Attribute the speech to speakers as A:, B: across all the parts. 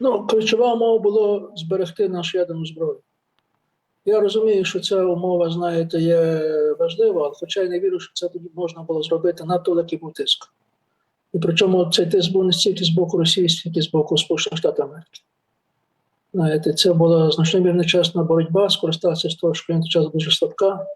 A: Ну, ключова умова було зберегти нашу ядерну зброю. Я розумію, що ця умова, знаєте, є важлива, хоча я не вірю, що це тоді можна було зробити надто великий був тиск. І причому цей тиск був не стільки з боку Росії, скільки з боку Сполучених Штатів Америки. Знаєте, це була значно нечесна боротьба, скористався з того, що він час дуже слабка.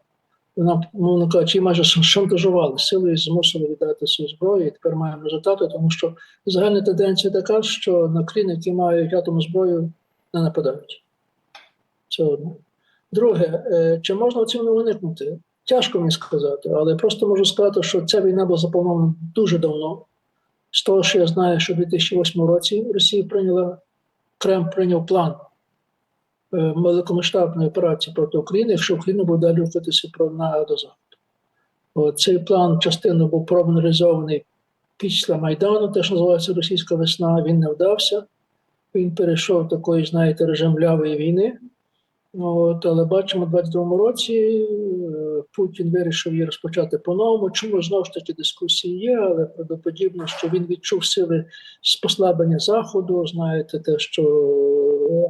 A: Вона, мовно кажучи, майже шантажували силою, змусили віддати свою зброю, і тепер маємо результати, тому що загальна тенденція така, що на країни, які мають атомну зброю, не нападають. Це одне. Друге, е, чи можна цього уникнути? Тяжко мені сказати, але просто можу сказати, що ця війна була запланована дуже давно. З того, що я знаю, що в 2008 році Росія прийняла Кремль прийняв план великомасштабної операції проти України, якщо Україна буде далі рухатися на до заходу. Цей план частину був проаналізований після Майдану, те, що називається Російська весна, він не вдався. Він перейшов такий, знаєте, режим лявої війни. Ну, От, але бачимо, у 22-му році е, Путін вирішив її розпочати по-новому. Чому знову ж таки дискусії є, але правдоподібно, що він відчув сили з послаблення Заходу. Знаєте, те, що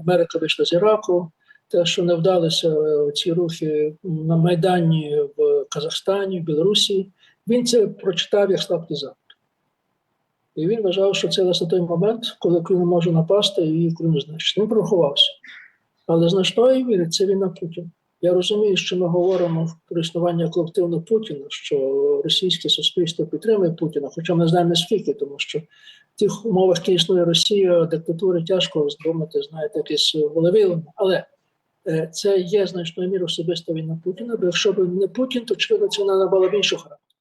A: Америка вийшла з Іраку, те, що не вдалися е, ці рухи на Майдані в Казахстані, в Білорусі. Він це прочитав як слабкий Захід. І він вважав, що це власне той момент, коли Україна може напасти і Україну знищити. Він прорахувався. Але значної міри це війна Путіна. Я розумію, що ми говоримо про існування колективного Путіна, що російське суспільство підтримує Путіна, хоча ми знаємо наскільки, тому що в тих умовах, які існує Росія, диктатури тяжко здумати, знаєте, якесь волевиявлення. Але е, це є значною мірою особиста війна Путіна, бо якщо б не Путін, то очевидно це вона б іншого характеру.